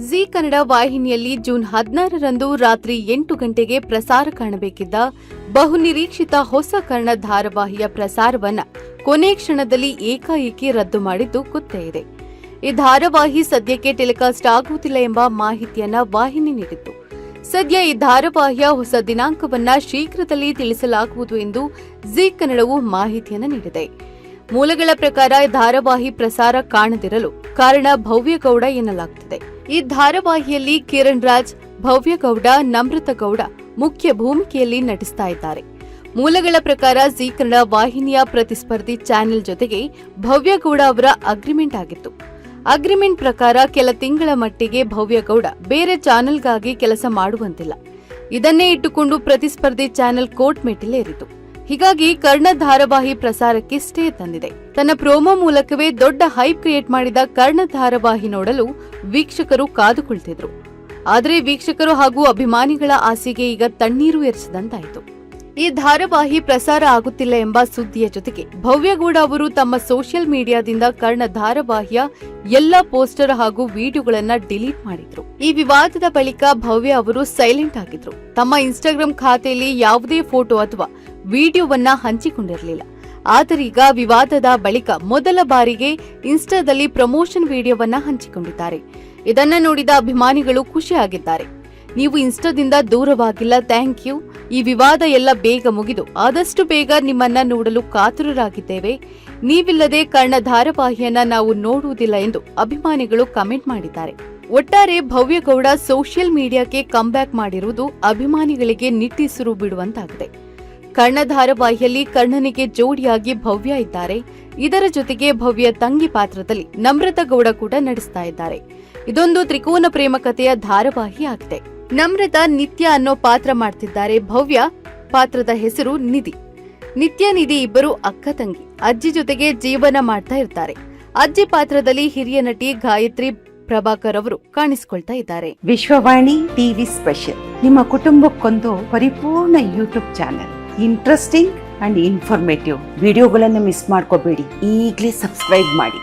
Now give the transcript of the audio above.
G Kannada ವಾಹಿನಿಯಲ್ಲಿ June ಹದಿನಾರರಂದು ರಾತ್ರಿ ಎಂಟು ಗಂಟೆಗೆ ಪ್ರಸಾರ ಕಾಣಬೇಕಿದ್ದ ಬಹುನಿರೀಕ್ಷಿತ ಹೊಸ ಕನ್ನಡ ಧಾರಾವಾಹಿಯ ಪ್ರಸಾರವನ್ನ ಕೊನೆ ಕ್ಷಣದಲ್ಲಿ ಏಕಾಏಕಿ ರದ್ದು ಮಾಡಿದ್ದು ಗೊತ್ತೇ ಇದೆ. ಈ ಧಾರಾವಾಹಿ ಸದ್ಯಕ್ಕೆ ಟೆಲಿಕಾಸ್ಟ್ ಆಗುವುದಿಲ್ಲ ಎಂಬ ಮಾಹಿತಿಯನ್ನ ವಾಹಿನಿ ನೀಡಿತ್ತು. ಸದ್ಯ ಈ ಧಾರಾವಾಹಿಯ ಹೊಸ ದಿನಾಂಕವನ್ನ ಶೀಘ್ರದಲ್ಲಿ ತಿಳಿಸಲಾಗುವುದು ಎಂದು ಜಿ ಕನ್ನಡವು ಮಾಹಿತಿಯನ್ನು ನೀಡಿದೆ. ಮೂಲಗಳ ಪ್ರಕಾರ ಧಾರಾವಾಹಿ ಪ್ರಸಾರ ಕಾಣದಿರಲು ಕಾರಣ ಭವ್ಯಗೌಡ ಎನ್ನಲಾಗುತ್ತಿದೆ ಈ ಧಾರಾವಾಹಿಯಲ್ಲಿ ಕಿರಣ್ ರಾಜ್ ಭವ್ಯಗೌಡ ನಮ್ರತ ಗೌಡ ಮುಖ್ಯ ಭೂಮಿಕೆಯಲ್ಲಿ ನಟಿಸ್ತಾ ಇದ್ದಾರೆ. ಮೂಲಗಳ ಪ್ರಕಾರ ಜಿ ಕನ್ನಡ ವಾಹಿನಿಯ ಪ್ರತಿಸ್ಪರ್ಧಿ ಚಾನೆಲ್ ಜೊತೆಗೆ ಭವ್ಯಗೌಡ ಅವರ ಅಗ್ರಿಮೆಂಟ್ ಆಗಿತ್ತು. ಅಗ್ರಿಮೆಂಟ್ ಪ್ರಕಾರ ಕೆಲ ತಿಂಗಳ ಮಟ್ಟಿಗೆ ಭವ್ಯಗೌಡ ಬೇರೆ ಚಾನೆಲ್ಗಾಗಿ ಕೆಲಸ ಮಾಡುವಂತಿಲ್ಲ. ಇದನ್ನೇ ಇಟ್ಟುಕೊಂಡು ಪ್ರತಿಸ್ಪರ್ಧಿ ಚಾನೆಲ್ ಕೋರ್ಟ್ ಮೆಟ್ಟಿಲೇರಿತು. ಹೀಗಾಗಿ ಕರ್ಣ ಧಾರಾವಾಹಿ ಪ್ರಸಾರಕ್ಕೆ ಸ್ಟೇ ತಂದಿದೆ. ತನ್ನ ಪ್ರೋಮೋ ಮೂಲಕವೇ ದೊಡ್ಡ ಹೈಪ್ ಕ್ರಿಯೇಟ್ ಮಾಡಿದ ಕರ್ಣ ಧಾರಾವಾಹಿ ನೋಡಲು ವೀಕ್ಷಕರು ಕಾದು ಕುಳಿತಿದ್ರು ಆದರೆ ವೀಕ್ಷಕರು ಹಾಗೂ ಅಭಿಮಾನಿಗಳ ಆಸೆಗೆ ಈಗ ತಣ್ಣೀರು ಎರಿಸಿದಂತಾಯಿತು ಈ ಧಾರಾವಾಹಿ ಪ್ರಸಾರ ಆಗುತ್ತಿಲ್ಲ ಎಂಬ ಸುದ್ದಿಯ ಜೊತೆಗೆ ಭವ್ಯಗೌಡ ಅವರು ತಮ್ಮ ಸೋಷಿಯಲ್ ಮೀಡಿಯಾದಿಂದ ಕರ್ಣ ಧಾರಾವಾಹಿಯ ಎಲ್ಲ ಪೋಸ್ಟರ್ ಹಾಗೂ ವಿಡಿಯೋಗಳನ್ನ ಡಿಲೀಟ್ ಮಾಡಿದ್ರು. ಈ ವಿವಾದದ ಬಳಿಕ ಭವ್ಯ ಅವರು ಸೈಲೆಂಟ್ ಆಗಿದ್ರು. ತಮ್ಮ ಇನ್ಸ್ಟಾಗ್ರಾಂ ಖಾತೆಯಲ್ಲಿ ಯಾವುದೇ ಫೋಟೋ ಅಥವಾ ವಿಡಿಯೋವನ್ನ ಹಂಚಿಕೊಂಡಿರಲಿಲ್ಲ. ಆದರೀಗ ವಿವಾದದ ಬಳಿಕ ಮೊದಲ ಬಾರಿಗೆ ಇನ್ಸ್ಟಾದಲ್ಲಿ ಪ್ರಮೋಷನ್ ವಿಡಿಯೋವನ್ನ ಹಂಚಿಕೊಂಡಿದ್ದಾರೆ. ಇದನ್ನ ನೋಡಿದ ಅಭಿಮಾನಿಗಳು ಖುಷಿಯಾಗಿದ್ದಾರೆ. ನೀವು ಇನ್ಸ್ಟಾದಿಂದ ದೂರವಾಗಿಲ್ಲ, ಥ್ಯಾಂಕ್ ಯು. ಈ ವಿವಾದ ಎಲ್ಲ ಬೇಗ ಮುಗಿದು, ಆದಷ್ಟು ಬೇಗ ನಿಮ್ಮನ್ನ ನೋಡಲು ಕಾತುರರಾಗಿದ್ದೇವೆ. ನೀವಿಲ್ಲದೆ ಕರ್ಣ ಧಾರಾವಾಹಿಯನ್ನ ನಾವು ನೋಡುವುದಿಲ್ಲ ಎಂದು ಅಭಿಮಾನಿಗಳು ಕಮೆಂಟ್ ಮಾಡಿದ್ದಾರೆ. ಒಟ್ಟಾರೆ ಭವ್ಯಗೌಡ ಸೋಷಿಯಲ್ ಮೀಡಿಯಾಕ್ಕೆ ಕಮ್ಬ್ಯಾಕ್ ಮಾಡಿರುವುದು ಅಭಿಮಾನಿಗಳಿಗೆ ನಿಟ್ಟಿಸಿರು ಬಿಡುವಂತಾಗಿದೆ. ಕರ್ಣ ಧಾರಾವಾಹಿಯಲ್ಲಿ ಕರ್ಣನಿಗೆ ಜೋಡಿಯಾಗಿ ಭವ್ಯ ಇದ್ದಾರೆ. ಇದರ ಜೊತೆಗೆ ಭವ್ಯ ತಂಗಿ ಪಾತ್ರದಲ್ಲಿ ನಮ್ರತ ಗೌಡ ಕೂಡ ನಡೆಸ್ತಾ ಇದ್ದಾರೆ. ಇದೊಂದು ತ್ರಿಕೋನ ಪ್ರೇಮ ಕಥೆಯ ಧಾರಾವಾಹಿ ಆಗಿದೆ. ನಮ್ರತ ನಿತ್ಯ ಅನ್ನೋ ಪಾತ್ರ ಮಾಡ್ತಿದ್ದಾರೆ ಭವ್ಯ ಪಾತ್ರದ ಹೆಸರು ನಿಧಿ. ನಿತ್ಯ ನಿಧಿ ಇಬ್ಬರು ಅಕ್ಕ ತಂಗಿ. ಅಜ್ಜಿ ಜೊತೆಗೆ ಜೀವನ ಮಾಡ್ತಾ ಇರ್ತಾರೆ. ಅಜ್ಜಿ ಪಾತ್ರದಲ್ಲಿ ಹಿರಿಯ ನಟಿ ಗಾಯತ್ರಿ ಪ್ರಭಾಕರ್ ಅವರು ಕಾಣಿಸಿಕೊಳ್ತಾ ಇದ್ದಾರೆ. Vishwavani TV special. ನಿಮ್ಮ ಕುಟುಂಬಕ್ಕೊಂದು ಪರಿಪೂರ್ಣ YouTube channel. Interesting and informative ವಿಡಿಯೋಗಳನ್ನು ಮಿಸ್ ಮಾಡ್ಕೋಬೇಡಿ. ಈಗಲೇ ಸಬ್ಸ್ಕ್ರೈಬ್ ಮಾಡಿ.